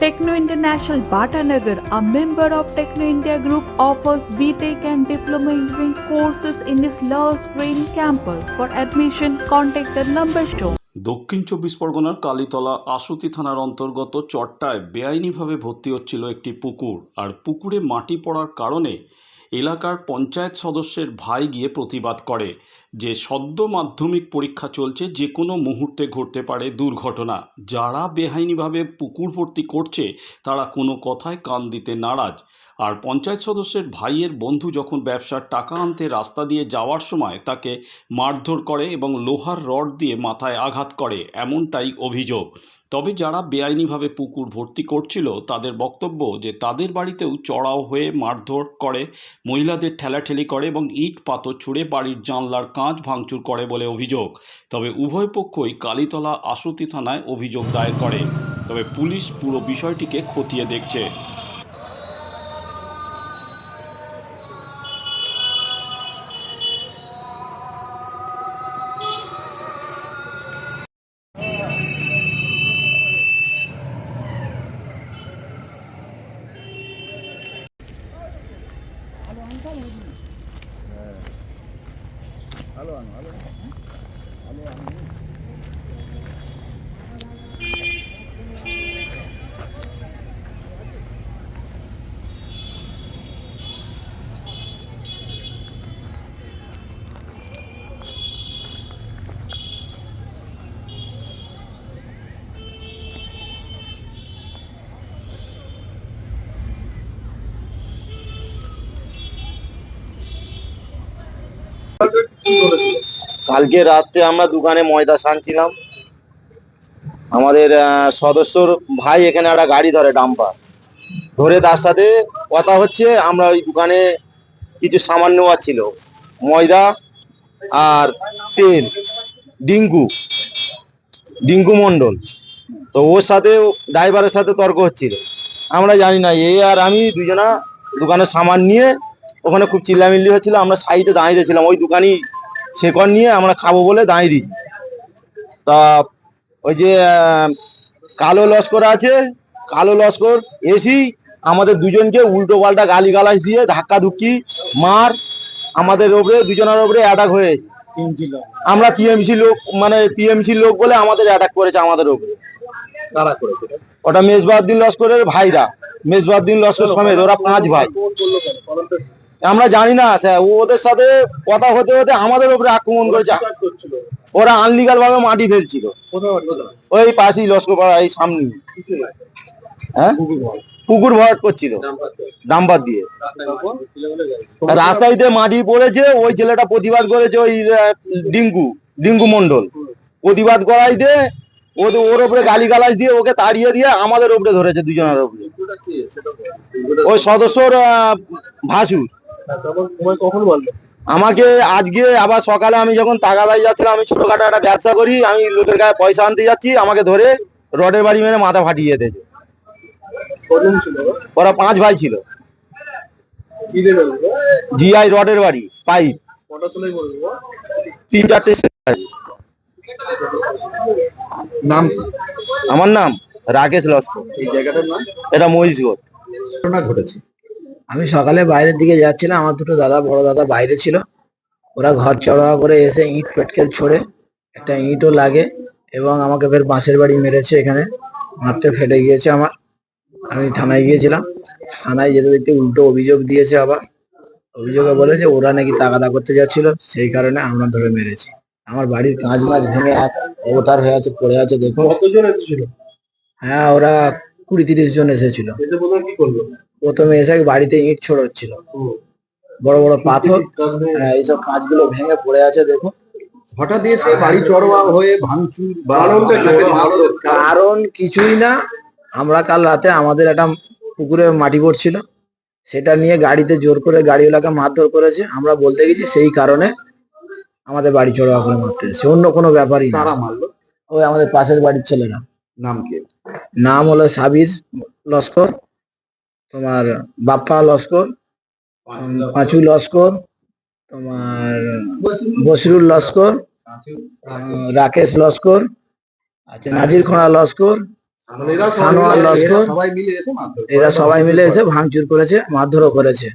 Techno International Bhatanagar, a member of Techno India Group, offers BTEC and Diploma Engineering courses in its Love Spring campus. For admission, contact the number shown. দক্ষিণ চব্বিশ পরগনার কালীতলা আশুতি থানার অন্তর্গত চট্টায় বেআইনিভাবে ভর্তি হচ্ছিল একটি পুকুর আর পুকুরে মাটি পড়ার কারণে এলাকার পঞ্চায়েত সদস্যের ভাই গিয়ে প্রতিবাদ করে যে সদ্য মাধ্যমিক পরীক্ষা চলছে, যে কোনো মুহূর্তে ঘটতে পারে দুর্ঘটনা। যারা বেহাইনিভাবে পুকুর ভর্তি করছে, তারা কোনো কথায় কান দিতে নারাজ। আর পঞ্চায়েত সদস্যের ভাইয়ের বন্ধু যখন ব্যবসার টাকা আনতে রাস্তা দিয়ে যাওয়ার সময় তাকে মারধর করে এবং লোহার রড দিয়ে মাথায় আঘাত করে, এমনটাই অভিযোগ। তবে যারা বেআইনিভাবে পুকুর ভর্তি করছিল, তাদের বক্তব্য যে তাদের বাড়িতেও চড়াও হয়ে মারধর করে, মহিলাদের ঠেলাঠেলি করে এবং ইট পাথর ছুঁড়ে বাড়ির জানলার কাঁচ ভাঙচুর করে বলে অভিযোগ। তবে উভয় পক্ষই কালীতলা আশুতি থানায় অভিযোগ দায়ের করে। তবে পুলিশ পুরো বিষয়টিকে খতিয়ে দেখছে। কালকে রাত্রে আমরা দোকানে ময়দা সানছিলাম আমাদের সদস্যর ভাই এখানে একটা গাড়ি ধরে, ডাম্পার। ধরে তার সাথে কথা হচ্ছে, আমরা ওই দোকানে কিছু সামান নেওয়া ছিল। ময়দা আর তেল ডিঙ্কু ডিঙ্কু মন্ডল তো ওর সাথে, ড্রাইভারের সাথে তর্ক হচ্ছিল। আমরা জানি না, এ আর আমি দুজনা দোকানের সামান নিয়ে ওখানে খুব চিল্লামিল্লি হচ্ছিল আমরা সাইডে দাঁড়িয়েছিলাম। ওই দোকানই শেকড় নিয়ে আমরা খাব বলে দাঁড়িয়ে দিয়েছি তা ওই যে কালো লস্কর আছে কালো লস্কর এসি আমাদের দুজনকে উল্টো পাল্টা গালি গালাজ দিয়ে ধাক্কা ধুক্কি মার আমাদের ওপরে দুজনের ওপরে অ্যাটাক হয়েছে আমরা টিএমসি লোক মানে টিএমসি লোক বলে আমাদের অ্যাটাক করেছে আমাদের ওপরে। কারা করেছে ওটা মেজবাউদ্দিন লস্করের ভাইরা। মেজবাউদ্দিন লস্কর সমেত ওরা পাঁচ ভাই। আমরা জানি না স্যার। ওদের সাথে কথা হতে হতে আমাদের উপরে আক্রমণ করেছে ওরা আনলিগাল ভাবে মাটি ফেলছিল। ওই পাশেই লস্কর পাড়া এই সামনে। হ্যাঁ? পুকুর ভরাট করছিল। ডাম্বার দিয়ে। রাস্তাইতে মাটি পড়েছে ওই ছেলেটা প্রতিবাদ করেছে ওই আহ, ডিঙ্কু ডিঙ্কু মন্ডল প্রতিবাদ করাইতে ওদের ওর উপরে গালি গালাজ দিয়ে ওকে তাড়িয়ে দিয়ে আমাদের উপরে ধরেছে দুজনের সেটা ওই সদস্যর ভাসুর। আমাকে আজকে আবার সকালে আমি যখন তাগাদাই যাচ্ছিলাম আমি ছোটখাটো একটা ব্যবসা করি আমি লোকের গায়ে পয়সা আনতে যাচ্ছি আমাকে ধরে রডের বাড়ি মেরে মাথা ফাটিয়ে দিয়েছে। ওরা পাঁচ ভাই ছিল। জিআই রডের বাড়ি পাইপ। তিন চারটে নাম? আমার নাম রাকেশ লস্কর। এই জায়গাটার নাম? এটা মহিষগড়। ঘটনা ঘটেছে। আমি সকালে বাইরের দিকে যাচ্ছিলাম আমার দুটো দাদা বড় দাদা বাইরে ছিল। ওরা ঘর চড়াওয়া করে এসে ইট পেটকেল ছড়ে একটা ইটও লাগে এবং আমাকে ফের বাঁশের বাড়ি মেরেছে এখানে। মারতে ফেটে গিয়েছে আমার। আমি থানায় গিয়েছিলাম। থানায় যেতে দেখতে উল্টো অভিযোগ দিয়েছে আবার। অভিযোগে বলেছে ওরা নাকি তাগাদা করতে যাচ্ছিল সেই কারণে আমরা ধরে মেরেছি। আমার বাড়ির কাঁচ মাছ ভেঙে এক অবতার হয়ে আছে পড়ে আছে দেখুন। কতজন এসেছিল? হ্যাঁ ওরা কুড়ি তিরিশ জন এসেছিল। এসে কি করল? প্রথমে এসে বাড়িতে ইট ছড়াচ্ছিল। বড় বড় পাথর হ্যাঁ, এইসব কাঁচগুলো ভেঙে পড়ে আছে দেখো হঠাৎ এসে বাড়ি চড়োয়া হয়ে ভাঙচুর কারণ কিছুই না। আমরা কাল রাতে আমাদের একটা পুকুরে মাটি পড়ছিল। সেটা নিয়ে গাড়িতে জোর করে গাড়িওয়ালাকে মারধর করেছে। আমরা বলতে গেছি সেই কারণে আমাদের বাড়ি চড়োয়া করে মারতে এসেছে। অন্য কোনো ব্যাপারই না। মারলো? ওই আমাদের পাশের বাড়ির ছেলেরা। নাম কি? নাম হলো সাবিজ লস্কর। তোমার বাপ্পা লস্কর পাঁচু লস্কর তোমার বসিরুল লস্কর রাকেশ লস্কর আচ্ছা নাজির খোঁড়া লস্কর সানোয়ার মিলে- লস্কর। এরা সবাই মিলে এসে মারধর করে। এরা সবাই মিলে এসে ভাঙচুর করেছে মারধরও করেছে।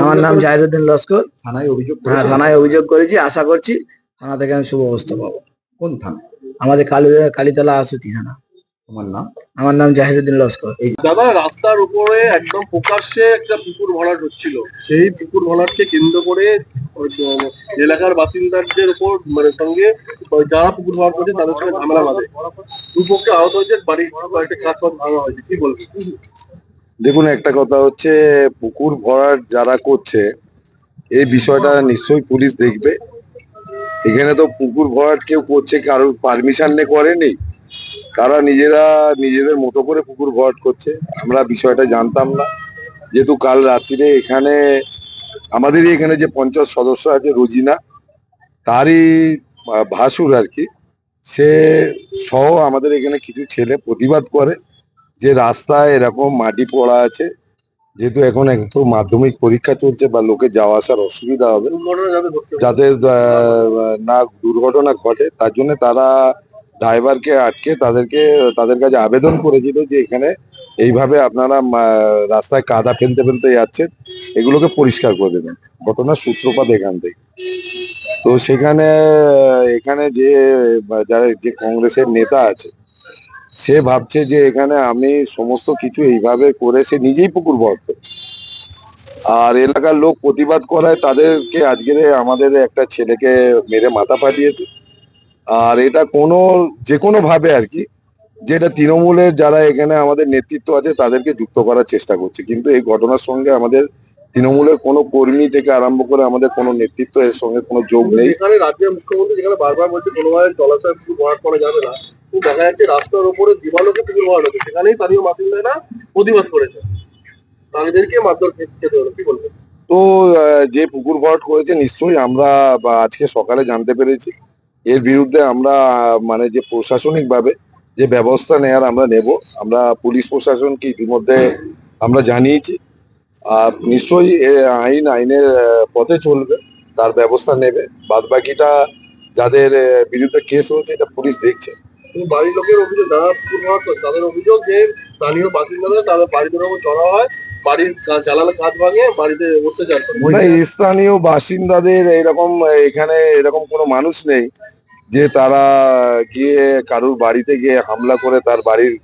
আমার নাম জাহিরুদ্দিন লস্কর থানায় অভিযোগ হ্যাঁ থানায় অভিযোগ করেছি আশা করছি থানা থেকে আমি শুভ অবস্থা পাবো। কোন থানা? আমাদের কালী কালীতলা আসুতি থানা। তোমার নাম? আমার নাম জাহিরুদ্দিন লস্কর। দাদা রাস্তার উপরে একদম প্রকাশ্যে একটা পুকুর ভরাট হচ্ছিল। সেই পুকুর ভরাটকে কেন্দ্র করে এলাকার বাসিন্দাদের উপর মানে সঙ্গে যারা পুকুর ভরাট করছে তাদের সঙ্গে ঝামেলা বাঁধে। দুপক্ষে আহত হয়েছে বাড়ি কয়েকটা কাজ ফাজ ভাঙা হয়েছে। কি বলব? দেখুন একটা কথা হচ্ছে পুকুর ভরাট যারা করছে এই বিষয়টা নিশ্চয়ই পুলিশ দেখবে। এখানে তো পুকুর ভরাট কেউ করছে কারোর পারমিশন নিয়ে করেনি। তারা নিজেরা নিজেদের মতো করে পুকুর ভরাট করছে। আমরা বিষয়টা জানতাম না। যেহেতু কাল রাত্রিরে এখানে আমাদেরই এখানে যে পঞ্চায়েত সদস্য আছে রোজিনা তারই ভাসুর আর কি সে সহ আমাদের এখানে কিছু ছেলে প্রতিবাদ করে যে রাস্তায় এরকম মাটি পড়া আছে। যেহেতু এখন একটু মাধ্যমিক পরীক্ষা চলছে বা লোকে যাওয়া আসার অসুবিধা হবে। যাতে না দুর্ঘটনা ঘটে তার জন্য তারা ড্রাইভারকে আটকে তাদেরকে, তাদের কাছে আবেদন করেছিল যে এখানে এইভাবে আপনারা রাস্তায় কাদা ফেলতে ফেলতে যাচ্ছেন, এগুলোকে পরিষ্কার করে দেবেন। ঘটনার সূত্রপাত এখান থেকে। তো সেখানে, এখানে যে যারা, যে কংগ্রেসের নেতা আছে, সে ভাবছে যে এখানে আমি সমস্ত কিছু এইভাবে করে সে নিজেই পুকুর ভর করছে। আর এলাকার লোক প্রতিবাদ করায় তাদেরকে আজকের আমাদের একটা ছেলেকে মেরে মাথা ফাটিয়েছে। আর এটা কোনো যে কোনো ভাবে আর কি যেটা তৃণমূলের যারা এখানে আমাদের নেতৃত্ব আছে তাদেরকে যুক্ত করার চেষ্টা করছে। কিন্তু এই ঘটনার সঙ্গে আমাদের তৃণমূলের কোনো কর্মী থেকে আরম্ভ করে আমাদের কোনো নেতৃত্ব এর সঙ্গে কোনো যোগ নেই। যেখানে রাজ্যের মুখ্যমন্ত্রী যেখানে বারবার বলছে কোনোভাবে পুকুর ভরাট করা যাবে না দেখা যাচ্ছে রাস্তার উপরে দিবালোকে পুকুর ভরাট হচ্ছে। সেখানেই স্থানীয় বাসিন্দারা প্রতিবাদ করেছে। তাদেরকে মারধর খেতে হলো কি বলব তো যে পুকুর ভরাট করেছে নিশ্চয়ই আমরা আজকে সকালে জানতে পেরেছি। এর বিরুদ্ধে আমরা মানে যে প্রশাসনিক ভাবে যে ব্যবস্থা নেয়ার আমরা নেব, আমরা পুলিশ প্রশাসনকে ইতিমধ্যে আমরা জানিয়েছি। আর নিশ্চয়ই আইন, আইনের পথে চলবে, তার ব্যবস্থা নেবে। বাদ বাকিটা যাদের বিরুদ্ধে কেস হয়েছে, এটা পুলিশ দেখছে। বাড়ির লোকের অভিযোগ তাদের অভিযোগ যে, স্থানীয় বাসিন্দারা তাদের বাড়িতে ওরকম চড়া হয় বাড়ির জ্বালানো কাজ ভাঙে বাড়িতে অত্যাচার করে স্থানীয় বাসিন্দাদের এরকম এখানে এরকম কোনো মানুষ নেই যে তারা গিয়ে কারুর বাড়িতে গিয়ে হামলা করে তার বাড়ির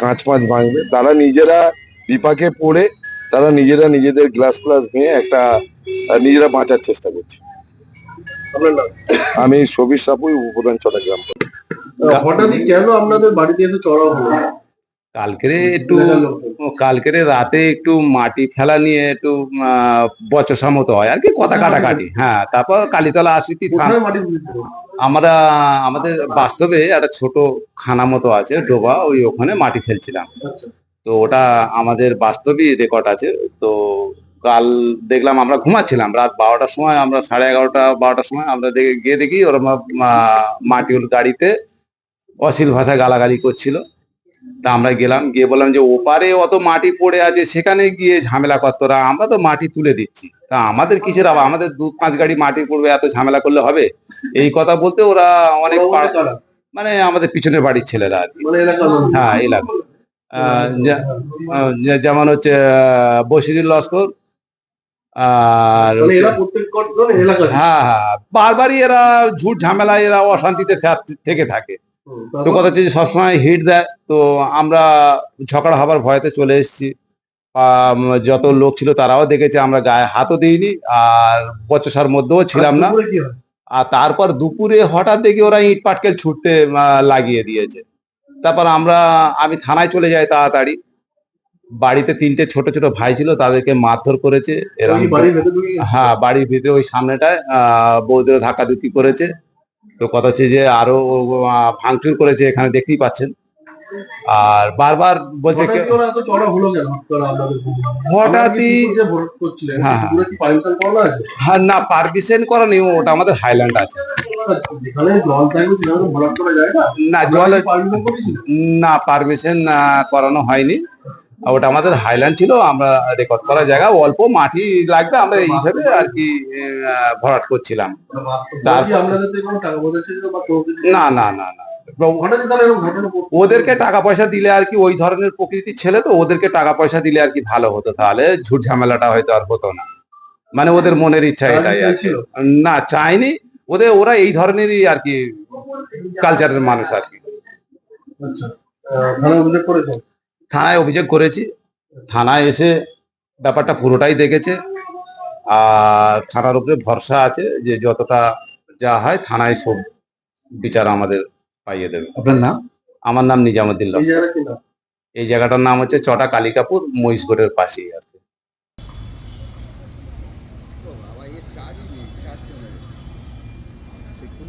কাঁচ পাঁচ ভাঙবে। তারা নিজেরা বিপাকে পড়ে তারা নিজেরা নিজেদের গ্লাস গ্লাস ভেঙে একটা নিজেরা বাঁচার চেষ্টা করছে। আমি সবির সাপুই উপপ্রধান চট্টগ্রাম। হঠাৎই কেন আপনাদের বাড়িতে এসে চড়া হলো? কালকেরে একটু কালকেরে রাতে একটু মাটি ফেলা নিয়ে একটু বচসা মতো হয় আর কি কথা কাটাকাটি। হ্যাঁ তারপর কালীতলা আসিতি আমরা আমাদের বাস্তবে একটা ছোট খানা মতো আছে ডোবা ওই ওখানে মাটি ফেলছিলাম। আচ্ছা। তো ওটা আমাদের বাস্তবই রেকর্ড আছে। তো কাল দেখলাম আমরা ঘুমাচ্ছিলাম রাত বারোটার সময় আমরা সাড়ে এগারোটা বারোটার সময় আমরা দেখে গিয়ে দেখি ওরা মাটি গাড়িতে অশ্লীল ভাষায় গালাগালি করছিল। তা আমরা গেলাম গিয়ে বললাম যে ওপারে অত মাটি পড়ে আছে সেখানে গিয়ে ঝামেলা করতোরা আমরা তো মাটি তুলে দিচ্ছি। তা আমাদের কিসের আবার আমাদের দু পাঁচ গাড়ি মাটি পড়বে এত ঝামেলা করলে হবে? এই কথা বলতে ওরা অনেক? মানে আমাদের পিছনের বাড়ির ছেলেরা আর কি। হ্যাঁ এলাকা। যেমন হচ্ছে আহ, বশিরুল লস্কর আর মানে এলাকার। হ্যাঁ হ্যাঁ বারবারই এরা ঝুট ঝামেলা এরা অশান্তিতে থেকে থাকে। তো কথা হচ্ছে যে সবসময় হিট দেয় তো আমরা ঝগড়া হবার ভয়তে চলে এসেছি। যত লোক ছিল তারাও দেখেছে আমরা গায়ে হাতও দিইনি আর বচসার মধ্যেও ছিলাম না। আর তারপর দুপুরে হঠাৎ দেখি ওরা ইট পাটকেল ছুটতে লাগিয়ে দিয়েছে। তারপর আমরা আমি থানায় চলে যাই তাড়াতাড়ি। বাড়িতে তিনটে ছোট ছোট ভাই ছিল তাদেরকে মারধর করেছে এরকম? হ্যাঁ বাড়ির ভিতরে ওই সামনেটায় আহ বৌদের ধাক্কাধুক্কি করেছে। তো কথা হচ্ছে যে আরও ভাঙচুর করেছে এখানে দেখতেই পাচ্ছেন আর বারবার বলছে? হঠাৎই হ্যাঁ, আছে? হ্যাঁ না পারমিশন করা নেই ওটা আমাদের হাইল্যান্ড আছে না জল? না পারমিশন করানো হয়নি ওটা আমাদের হাইল্যান্ড ছিল আমরা রেকর্ড করা জায়গা অল্প মাটি লাগবে আমরা এইভাবে আর কি ভরাট করছিলাম? না না না না? ওদেরকে টাকা পয়সা দিলে আর কি ওই ধরনের প্রকৃতির ছেলে তো ওদেরকে টাকা পয়সা দিলে আর কি ভালো হতো। তাহলে ঝুট ঝামেলাটা হয়তো আর হতো না। মানে ওদের মনের ইচ্ছা এটাই আর কি। না চাইনি ওদের ওরা এই ধরনেরই আর কি কালচারের মানুষ আর কি। আচ্ছা থানায় অভিযোগ করেছি। থানায় এসে ব্যাপারটা পুরোটাই দেখেছে। আর থানার উপরে ভরসা আছে যে যতটা যা হয় থানায় সব বিচার আমাদের পাইয়ে দেবে। আপনার নাম? আমার নাম নিজামুদ্দিন এই না জায়গাটার নাম হচ্ছে চটা কালিকাপুর মহিষগড়ের পাশেই আর কি। দক্ষিণ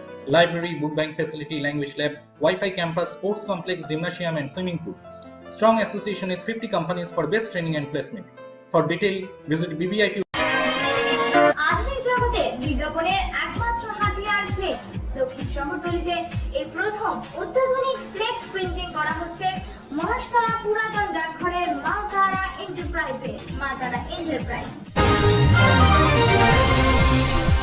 library, book bank facility, language lab, Wi-Fi campus, sports complex, gymnasium, and swimming pool. Strong association with 50 companies for best training and placement. For detail, visit BBIT আধুনিক এই প্রথম প্রিন্টিং করা হচ্ছে পুরাতন ডাকঘরের মালতারা এন্টারপ্রাইজে মালতারা এন্টারপ্রাইজ